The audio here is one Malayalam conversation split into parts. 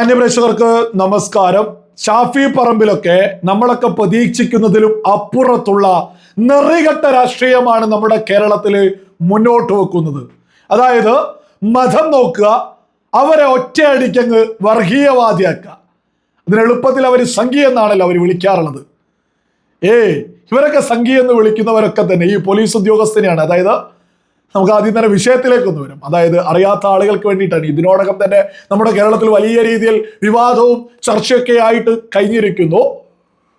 അന്യപ്രേക്ഷകർക്ക് നമസ്കാരം. ഷാഫി പറമ്പിലൊക്കെ നമ്മളൊക്കെ പ്രതീക്ഷിക്കുന്നതിലും അപ്പുറത്തുള്ള നിറികെട്ട രാഷ്ട്രീയമാണ് നമ്മുടെ കേരളത്തിൽ മുന്നോട്ട് വെക്കുന്നത്. അതായത് മതം നോക്കുക അവരെ ഒറ്റയടിക്കങ്ങ് വർഗീയവാദിയാക്കുക. അതിന് എളുപ്പത്തിൽ അവർ സംഘി എന്നാണല്ലോ അവർ വിളിക്കാറുള്ളത്. ഏ ഇവരൊക്കെ സംഘി എന്ന് വിളിക്കുന്നവരൊക്കെ തന്നെ ഈ പോലീസ് ഉദ്യോഗസ്ഥനെയാണ്. അതായത് നമുക്ക് ആദ്യം തന്നെ വിഷയത്തിലേക്കൊന്ന് വരും. അതായത് അറിയാത്ത ആളുകൾക്ക് വേണ്ടിയിട്ടാണ്. ഇതിനോടകം തന്നെ നമ്മുടെ കേരളത്തിൽ വലിയ രീതിയിൽ വിവാദവും ചർച്ചയൊക്കെ ആയിട്ട് കഴിഞ്ഞിരിക്കുന്നു.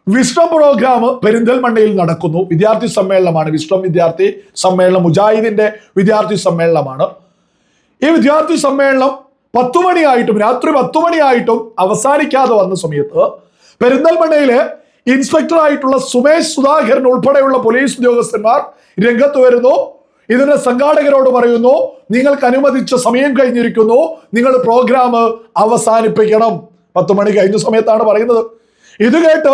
വിശ്വം പ്രോഗ്രാം പെരിന്തൽമണ്ണയിൽ നടക്കുന്നു. വിദ്യാർത്ഥി സമ്മേളനമാണ്. വിശ്വം വിദ്യാർത്ഥി സമ്മേളനം മുജാഹിദിന്റെ വിദ്യാർത്ഥി സമ്മേളനമാണ്. ഈ വിദ്യാർത്ഥി സമ്മേളനം പത്തു മണിയായിട്ടും രാത്രി പത്തു മണിയായിട്ടും അവസാനിക്കാതെ വന്ന സമയത്ത് പെരിന്തൽമണ്ണയിലെ ഇൻസ്പെക്ടർ ആയിട്ടുള്ള സുമേഷ് സുധാകരൻ ഉൾപ്പെടെയുള്ള പോലീസ് ഉദ്യോഗസ്ഥന്മാർ രംഗത്ത് വരുന്നു. ഇതിന്റെ സംഘാടകരോട് പറയുന്നു നിങ്ങൾക്ക് അനുവദിച്ച സമയം കഴിഞ്ഞിരിക്കുന്നു. നിങ്ങൾ പ്രോഗ്രാം അവസാനിപ്പിക്കണം. പത്ത് മണി കഴിഞ്ഞ സമയത്താണ് പറയുന്നത്. ഇത് കേട്ട്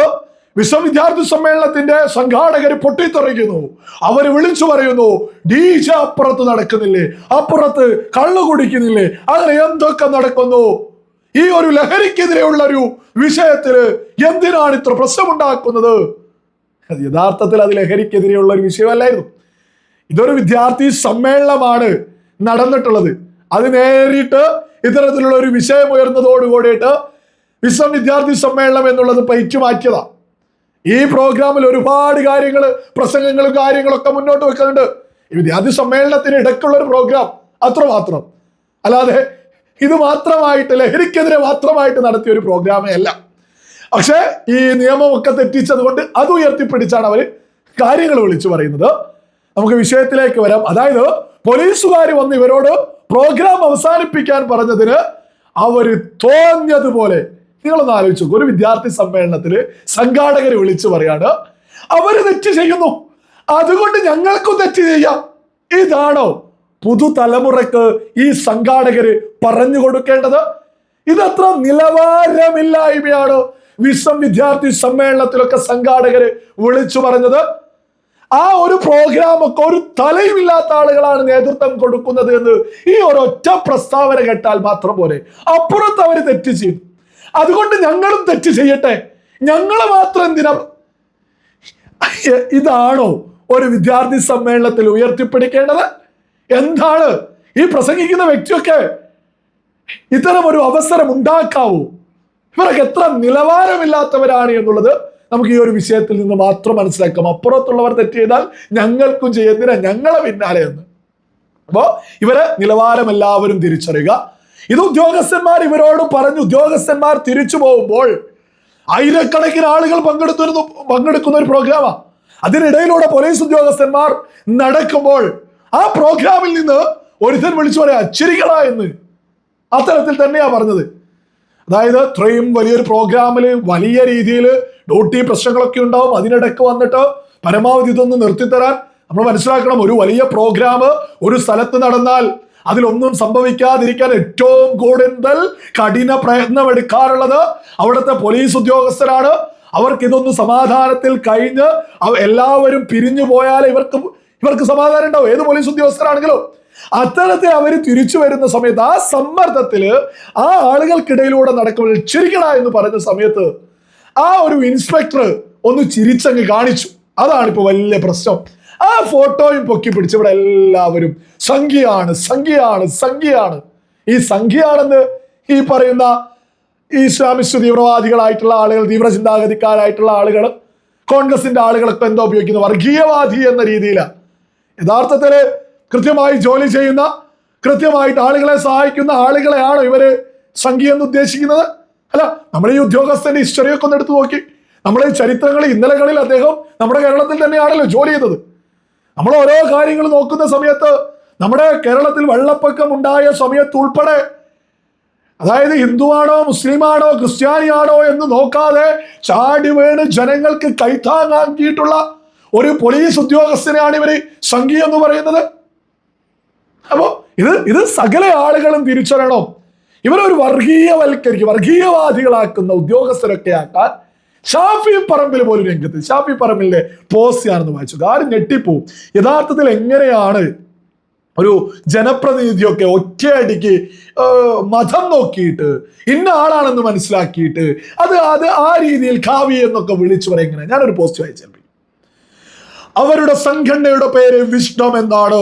വിശ്വവിദ്യാർത്ഥി സമ്മേളനത്തിന്റെ സംഘാടകർ പൊട്ടിത്തെറിക്കുന്നു. അവർ വിളിച്ചു പറയുന്നു ഡീജ അപ്പുറത്ത് നടക്കുന്നില്ലേ? അപ്പുറത്ത് കള്ളു കുടിക്കുന്നില്ലേ? അങ്ങനെ എന്തൊക്കെ നടക്കുന്നു? ഈ ഒരു ലഹരിക്കെതിരെയുള്ള ഒരു വിഷയത്തിൽ എന്തിനാണ് ഇത്ര പ്രശ്നമുണ്ടാക്കുന്നത്? യഥാർത്ഥത്തിൽ അത് ലഹരിക്കെതിരെയുള്ള ഒരു വിഷയമല്ലായിരുന്നു. ഇതൊരു വിദ്യാർത്ഥി സമ്മേളനമാണ് നടന്നിട്ടുള്ളത്. അത് നേരിട്ട് ഇത്തരത്തിലുള്ള ഒരു വിഷയം ഉയർന്നതോടുകൂടിയിട്ട് വിശ്വം വിദ്യാർത്ഥി സമ്മേളനം എന്നുള്ളത് പയിച്ചു മാറ്റിയതാ ഈ പ്രോഗ്രാമിൽ ഒരുപാട് കാര്യങ്ങൾ പ്രസംഗങ്ങളും കാര്യങ്ങളൊക്കെ മുന്നോട്ട് വെക്കുന്നുണ്ട്. വിദ്യാർത്ഥി സമ്മേളനത്തിന് ഇടയ്ക്കുള്ള ഒരു പ്രോഗ്രാം അത്രമാത്രം. അല്ലാതെ ഇത് മാത്രമായിട്ട് ലഹരിക്കെതിരെ മാത്രമായിട്ട് നടത്തിയ ഒരു പ്രോഗ്രാമേ അല്ല. പക്ഷേ ഈ നിയമമൊക്കെ തെറ്റിച്ചത് കൊണ്ട് അത് ഉയർത്തിപ്പിടിച്ചാണ് അവർ കാര്യങ്ങൾ വിളിച്ചു പറയുന്നത്. നമുക്ക് വിഷയത്തിലേക്ക് വരാം. അതായത് പോലീസുകാർ വന്ന് ഇവരോട് പ്രോഗ്രാം അവസാനിപ്പിക്കാൻ പറഞ്ഞതിന് അവർ തോന്നിയതുപോലെ നിങ്ങളൊന്ന് ആലോചിച്ചു ഒരു വിദ്യാർത്ഥി സമ്മേളനത്തിൽ സംഘാടകർ വിളിച്ചു പറയാണ് അവർ തെറ്റ് ചെയ്യുന്നു. അതുകൊണ്ട് ഞങ്ങൾക്കും തെറ്റ് ചെയ്യാം. ഇതാണോ പുതുതലമുറക്ക് ഈ സംഘാടകര് പറഞ്ഞു കൊടുക്കേണ്ടത്? ഇതത്ര നിലവാരമില്ലായ്മയാണ് വിശ്വം വിദ്യാർത്ഥി സമ്മേളനത്തിലൊക്കെ സംഘാടകര് വിളിച്ചു പറഞ്ഞത്? ആ ഒരു പ്രോഗ്രാം ഒക്കെ ഒരു തലയുമില്ലാത്ത ആളുകളാണ് നേതൃത്വം കൊടുക്കുന്നത് എന്ന് ഈ ഒരൊറ്റ പ്രസ്താവന കേട്ടാൽ മാത്രം പോരെ. അപ്പുറത്ത് അവർ തെറ്റ് ചെയ്യും. അതുകൊണ്ട് ഞങ്ങളും തെറ്റ് ചെയ്യട്ടെ. ഞങ്ങൾ മാത്രം എന്തിനാ? ഇതാണോ ഒരു വിദ്യാർത്ഥി സമ്മേളനത്തിൽ ഉയർത്തിപ്പിടിക്കേണ്ടത്? എന്താണ് ഈ പ്രസംഗിക്കുന്ന വ്യക്തിയൊക്കെ ഇത്തരം ഒരു അവസരം ഉണ്ടാക്കാവൂ? ഇവർക്ക് എത്ര നിലവാരമില്ലാത്തവരാണ് എന്നുള്ളത് നമുക്ക് ഈ ഒരു വിഷയത്തിൽ നിന്ന് മാത്രം മനസ്സിലാക്കാം. അപ്പുറത്തുള്ളവർ തെറ്റ് ചെയ്താൽ ഞങ്ങൾക്കും ചെയ്യുന്നതിനാ ഞങ്ങളെ പിന്നാലെ എന്ന് അപ്പോ ഇവരെ നിലവാരം എല്ലാവരും തിരിച്ചറിയുക. ഇത് ഉദ്യോഗസ്ഥന്മാർ ഇവരോട് പറഞ്ഞു. ഉദ്യോഗസ്ഥന്മാർ തിരിച്ചു പോകുമ്പോൾ ആയിരക്കണക്കിന് ആളുകൾ പങ്കെടുത്തിരുന്നു പങ്കെടുക്കുന്ന ഒരു പ്രോഗ്രാമാണ് അതിനിടയിലൂടെ പോലീസ് ഉദ്യോഗസ്ഥന്മാർ നടക്കുമ്പോൾ ആ പ്രോഗ്രാമിൽ നിന്ന് ഒരുത്തൻ വിളിച്ചു പറയാ ചിരികള എന്ന്. അത്തരത്തിൽ തന്നെയാ പറഞ്ഞത്. അതായത് ഇത്രയും വലിയൊരു പ്രോഗ്രാമിൽ വലിയ രീതിയിൽ ഡ്യൂട്ടി പ്രശ്നങ്ങളൊക്കെ ഉണ്ടാവും. അതിനിടയ്ക്ക് വന്നിട്ട് പരമാവധി ഇതൊന്ന് നിർത്തിത്തരാൻ നമ്മൾ മനസ്സിലാക്കണം. ഒരു വലിയ പ്രോഗ്രാം ഒരു സ്ഥലത്ത് നടന്നാൽ അതിലൊന്നും സംഭവിക്കാതിരിക്കാൻ ഏറ്റവും കൂടുതൽ കഠിന പ്രയത്നം എടുക്കാറുള്ളത് അവിടുത്തെ പോലീസ് ഉദ്യോഗസ്ഥരാണ്. അവർക്ക് ഇതൊന്ന് സമാധാനത്തിൽ കഴിഞ്ഞ് എല്ലാവരും പിരിഞ്ഞു പോയാൽ ഇവർക്ക് ഇവർക്ക് സമാധാനം ഉണ്ടാവും. ഏത് പോലീസ് ഉദ്യോഗസ്ഥരാണെങ്കിലും അത്തരത്തിൽ അവർ തിരിച്ചു വരുന്ന സമയത്ത് ആ സമ്മർദ്ദത്തിൽ ആ ആളുകൾക്കിടയിലൂടെ നടക്കുമ്പോൾ ചിരിക്കണ എന്ന് പറഞ്ഞ സമയത്ത് ആ ഒരു ഇൻസ്പെക്ടർ ഒന്ന് ചിരിച്ചങ്ങ് കാണിച്ചു. അതാണ് ഇപ്പൊ വലിയ പ്രശ്നം. ആ ഫോട്ടോയും പൊക്കി പിടിച്ച് ഇവിടെ എല്ലാവരും സംഖ്യയാണ് സംഖ്യയാണ് സംഖ്യയാണ്. ഈ സംഖ്യയാണെന്ന് ഈ പറയുന്ന ഇസ്ലാമിസ്റ്റ് തീവ്രവാദികളായിട്ടുള്ള ആളുകൾ തീവ്ര ചിന്താഗതിക്കാരായിട്ടുള്ള ആളുകൾ കോൺഗ്രസിന്റെ ആളുകളൊക്കെ എന്തോ ഉപയോഗിക്കുന്നു വർഗീയവാദി എന്ന രീതിയിലാണ് യഥാർത്ഥത്തിൽ കൃത്യമായി ജോലി ചെയ്യുന്ന കൃത്യമായിട്ട് ആളുകളെ സഹായിക്കുന്ന ആളുകളെയാണ് ഇവർ സംഖ്യ എന്ന് ഉദ്ദേശിക്കുന്നത്? അല്ല നമ്മൾ ഈ ഉദ്യോഗസ്ഥന്റെ ഹിസ്റ്ററിയൊക്കെ ഒന്ന് എടുത്തു നോക്കി. നമ്മൾ ഈ ചരിത്രങ്ങൾ ഇന്നലകളിൽ അദ്ദേഹം നമ്മുടെ കേരളത്തിൽ തന്നെയാണല്ലോ ജോലി ചെയ്തത്. നമ്മൾ ഓരോ കാര്യങ്ങൾ നോക്കുന്ന സമയത്ത് നമ്മുടെ കേരളത്തിൽ വെള്ളപ്പൊക്കം ഉണ്ടായ സമയത്ത് ഉൾപ്പെടെ അതായത് ഹിന്ദുവാണോ മുസ്ലിമാണോ ക്രിസ്ത്യാനിയാണോ എന്ന് നോക്കാതെ ചാടി വീണ് ജനങ്ങൾക്ക് കൈത്താങ്ങാക്കിയിട്ടുള്ള ഒരു പോലീസ് ഉദ്യോഗസ്ഥനെയാണ് ഇവർ സംഘി എന്ന് പറയുന്നത്. അപ്പോ ഇത് ഇത് സകല ആളുകളും തിരിച്ചറിയണം. ഇവരൊരു വർഗീയവൽക്കരിക്കും വർഗീയവാദികളാക്കുന്ന ഉദ്യോഗസ്ഥരൊക്കെ ആക്കാൻ ഷാഫി പറമ്പിൽ പോലും രംഗത്ത് ഷാഫി പറമ്പിലിന്റെ പോസ്റ്റ് ഞാനൊന്ന് വായിച്ചു. ആരും ഞെട്ടിപ്പോവും? യഥാർത്ഥത്തിൽ എങ്ങനെയാണ് ഒരു ജനപ്രതിനിധിയൊക്കെ ഒറ്റയടിക്ക് മതം നോക്കിയിട്ട് ഇന്ന ആളാണെന്ന് മനസ്സിലാക്കിയിട്ട് അത് അത് ആ രീതിയിൽ കാവ്യ എന്നൊക്കെ വിളിച്ചു പറയുന്നത് ഞാനൊരു പോസ്റ്റ് വായിച്ചു. അവരുടെ സംഘടനയുടെ പേര് വിഷ്ണം എന്നാണ്.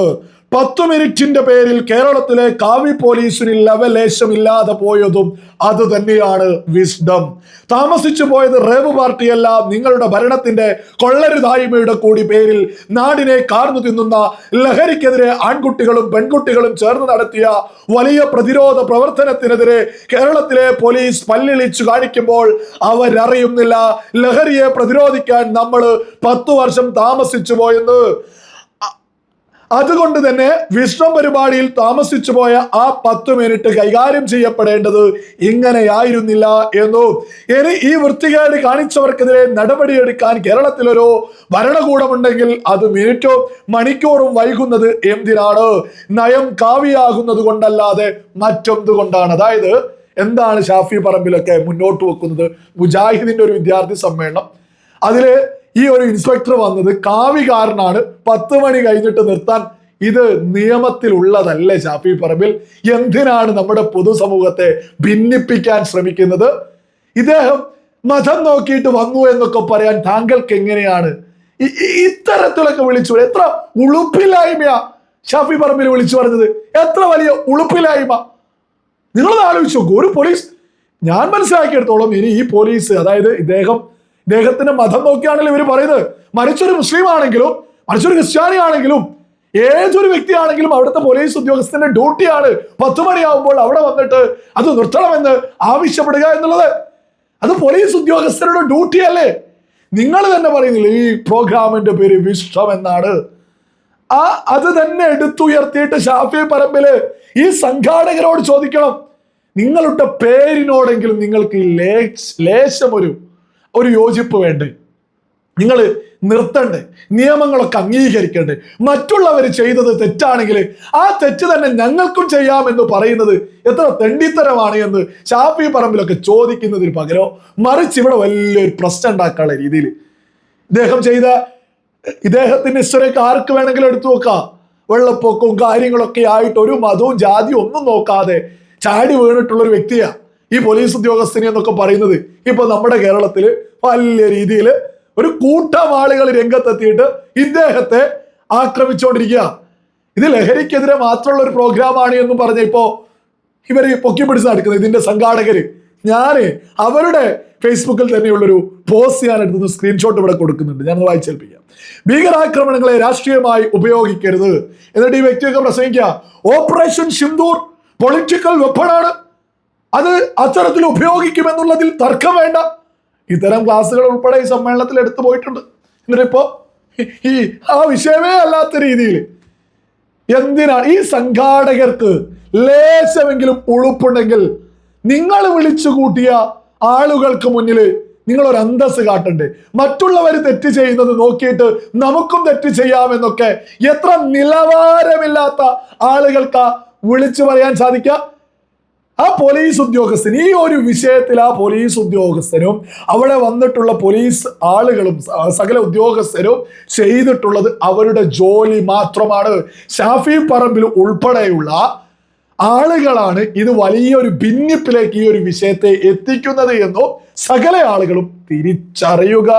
പത്ത് മിനിറ്റിന്റെ പേരിൽ കേരളത്തിലെ കാവി പോലീസിന് ലവലേശമില്ലാതെ പോയതും അത് തന്നെയാണ് വിസ്ഡം. താമസിച്ചു പോയത് റേവ് പാർട്ടിയല്ല നിങ്ങളുടെ ഭരണത്തിന്റെ കൊള്ളരുതായ്മയുടെ കൂടി പേരിൽ നാടിനെ കാർന്നു തിന്നുന്ന ലഹരിക്കെതിരെ ആൺകുട്ടികളും പെൺകുട്ടികളും ചേർന്ന് നടത്തിയ വലിയ പ്രതിരോധ പ്രവർത്തനത്തിനെതിരെ കേരളത്തിലെ പോലീസ് പല്ലിളിച്ചു കാണിക്കുമ്പോൾ അവരറിയുന്നില്ല ലഹരിയെ പ്രതിരോധിക്കാൻ നമ്മൾ പത്തു വർഷം താമസിച്ചു പോയെന്ന്. അതുകൊണ്ട് തന്നെ വിഷ്ണു പരിപാടിയിൽ താമസിച്ചു പോയ ആ പത്ത് മിനിറ്റ് കൈകാര്യം ചെയ്യപ്പെടേണ്ടത് ഇങ്ങനെയായിരുന്നില്ല എന്നു. ഇനി ഈ വൃത്തികേട് കാണിച്ചവർക്കെതിരെ നടപടിയെടുക്കാൻ കേരളത്തിലൊരു ഭരണകൂടമുണ്ടെങ്കിൽ അത് മിനിറ്റോ മണിക്കൂറും വൈകുന്നത് എന്തിനാണ്? നയം കാവിയാകുന്നത് കൊണ്ടല്ലാതെ മറ്റൊന്നുകൊണ്ടാണ് അതായത് എന്താണ് ഷാഫി പറമ്പിലൊക്കെ മുന്നോട്ട് വെക്കുന്നത്? മുജാഹിദിന്റെ ഒരു വിദ്യാർത്ഥി സമ്മേളനം. അതിൽ ഈ ഒരു ഇൻസ്പെക്ടർ വന്നത് കാവികാരനാണ്. പത്ത് മണി കഴിഞ്ഞിട്ട് നിർത്താൻ ഇത് നിയമത്തിലുള്ളതല്ലേ ഷാഫി പറമ്പിൽ? എന്തിനാണ് നമ്മുടെ പൊതുസമൂഹത്തെ ഭിന്നിപ്പിക്കാൻ ശ്രമിക്കുന്നത്? ഇദ്ദേഹം മതം നോക്കിയിട്ട് വന്നു എന്നൊക്കെ പറയാൻ താങ്കൾക്ക് എങ്ങനെയാണ്? ഇത്തരത്തിലൊക്കെ വിളിച്ചു എത്ര ഉളുപ്പില്ലായ്മയാ ഷാഫി പറമ്പിൽ വിളിച്ചു പറഞ്ഞത്. എത്ര വലിയ ഉളുപ്പില്ലായ്മ. നിങ്ങളത് ആലോചിച്ചു ഒരു പോലീസ് ഞാൻ മനസ്സിലാക്കിയെടുത്തോളം ഇനി ഈ പോലീസ് അതായത് ഇദ്ദേഹം ഇദ്ദേഹത്തിന്റെ മതം നോക്കിയാണല്ലോ ഇവർ പറയുന്നത്. മരിച്ചൊരു മുസ്ലിം ആണെങ്കിലും മരിച്ചൊരു ക്രിസ്ത്യാനി ആണെങ്കിലും ഏതൊരു വ്യക്തിയാണെങ്കിലും അവിടുത്തെ പോലീസ് ഉദ്യോഗസ്ഥന്റെ ഡ്യൂട്ടിയാണ്. പത്തുമണിയാവുമ്പോൾ അവിടെ വന്നിട്ട് അത് നിർത്തണമെന്ന് ആവശ്യപ്പെടുക എന്നുള്ളത്. അത് പോലീസ് ഉദ്യോഗസ്ഥരുടെ ഡ്യൂട്ടിയല്ലേ. നിങ്ങൾ തന്നെ പറയുന്നില്ല ഈ പ്രോഗ്രാമിന്റെ പേര് വിശ്വം എന്നാണ്. ആ അത് തന്നെ എടുത്തുയർത്തിയിട്ട് ഷാഫി പറമ്പിൽ ഈ സംഘാടകരോട് ചോദിക്കണം. നിങ്ങളുടെ പേരിനോടെങ്കിലും നിങ്ങൾക്ക് ഈ ഒരു ലേശം ഒരു യോജിപ്പ് വേണ്ടേ? നിങ്ങൾ നിർത്തണ്ടേ? നിയമങ്ങളൊക്കെ അംഗീകരിക്കണ്ടേ? മറ്റുള്ളവർ ചെയ്തത് തെറ്റാണെങ്കിൽ ആ തെറ്റ് തന്നെ ഞങ്ങൾക്കും ചെയ്യാമെന്ന് പറയുന്നത് എത്ര തെണ്ടിത്തരമാണ് എന്ന് ഷാഫി പറമ്പിലൊക്കെ ചോദിക്കുന്നതിന് പകരം മറിച്ച് ഇവിടെ വലിയൊരു പ്രശ്നം ഉണ്ടാക്കാനുള്ള രീതിയിൽ ഇദ്ദേഹം ചെയ്ത ഇദ്ദേഹത്തിന്റെ ഇഷ്ടരൊക്കെ ആർക്ക് വേണമെങ്കിലും എടുത്തു നോക്കാം. വെള്ളപ്പൊക്കവും കാര്യങ്ങളൊക്കെ ആയിട്ട് ഒരു മതവും ജാതിയും ഒന്നും നോക്കാതെ ചാടി വീണിട്ടുള്ള ഒരു വ്യക്തിയാ. ഈ പോലീസ് ഉദ്യോഗസ്ഥനെ എന്നൊക്കെ പറയുന്നത് ഇപ്പൊ നമ്മുടെ കേരളത്തിൽ വലിയ രീതിയിൽ ഒരു കൂട്ടം ആളുകൾ രംഗത്തെത്തിയിട്ട് ഇദ്ദേഹത്തെ ആക്രമിച്ചുകൊണ്ടിരിക്കുക ഇത് ലഹരിക്കെതിരെ മാത്രമുള്ള ഒരു പ്രോഗ്രാമാണ് എന്നും പറഞ്ഞ ഇപ്പോ ഇവർ പൊക്കി പിടിച്ച് നടക്കുന്നത്. ഇതിന്റെ സംഘാടകര്. ഞാൻ അവരുടെ ഫേസ്ബുക്കിൽ തന്നെയുള്ളൊരു പോസ്റ്റ് ഞാൻ എടുത്തു സ്ക്രീൻഷോട്ട് ഇവിടെ കൊടുക്കുന്നുണ്ട്. ഞാൻ വായിച്ചേൽപ്പിക്കാം. ഭീകരാക്രമണങ്ങളെ രാഷ്ട്രീയമായി ഉപയോഗിക്കരുത്. എന്നിട്ട് ഈ വ്യക്തിയൊക്കെ പ്രസംഗിക്കുക. ഓപ്പറേഷൻ സിന്ദൂർ പൊളിറ്റിക്കൽ വെപ്പണാണ് അത് അത്തരത്തിൽ ഉപയോഗിക്കുമെന്നുള്ളതിൽ തർക്കം വേണ്ട. ഇത്തരം ക്ലാസ്സുകൾ ഉൾപ്പെടെ ഈ സമ്മേളനത്തിൽ എടുത്തു പോയിട്ടുണ്ട്. എന്നിട്ടിപ്പോ ഈ ആ വിഷയമേ അല്ലാത്ത രീതിയിൽ എന്തിനാണ് ഈ സംഘാടകർക്ക് ലേശമെങ്കിലും ഉളുപ്പുണ്ടെങ്കിൽ നിങ്ങൾ വിളിച്ചു കൂട്ടിയ ആളുകൾക്ക് മുന്നിൽ ഒരു അന്തസ് കാട്ടണ്ടേ? മറ്റുള്ളവർ തെറ്റ് ചെയ്യുന്നത് നോക്കിയിട്ട് നമുക്കും തെറ്റ് ചെയ്യാമെന്നൊക്കെ എത്ര നിലവാരമില്ലാത്ത ആളുകൾക്ക് വിളിച്ചു പറയാൻ സാധിക്കുക. ആ പോലീസ് ഉദ്യോഗസ്ഥൻ ഈ ഒരു വിഷയത്തിൽ ആ പോലീസ് ഉദ്യോഗസ്ഥനും അവിടെ വന്നിട്ടുള്ള പോലീസ് ആളുകളും സകല ഉദ്യോഗസ്ഥരും ചെയ്തിട്ടുള്ളത് അവരുടെ ജോലി മാത്രമാണ്. ഷാഫി പറമ്പിൽ ഉൾപ്പെടെയുള്ള ആളുകളാണ് ഇത് വലിയൊരു ഭിന്നിപ്പിലേക്ക് ഈ ഒരു വിഷയത്തെ എത്തിക്കുന്നത് എന്നും സകല ആളുകളും തിരിച്ചറിയുക.